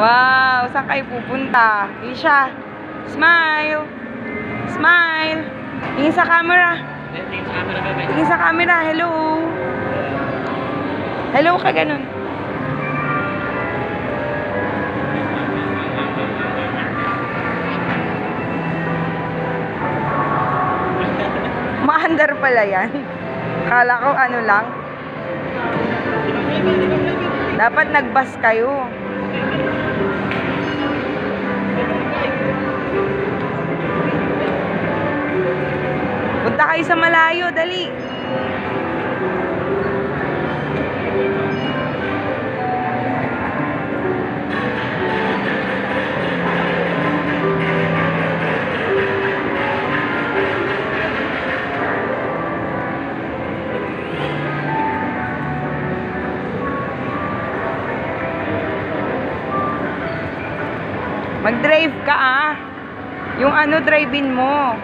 Wow, saan kayo pupunta? Isha, smile. Smile. Tingin sa camera. Tingin sa camera, bebe. Tingin sa camera. Hello. Hello ka ganun. Maandar pala yan. Kala ko ano lang. Dapat nagbas kayo. Punta kayo sa malayo, dali. Mag-drive ka ah. Yung ano, drive-in mo.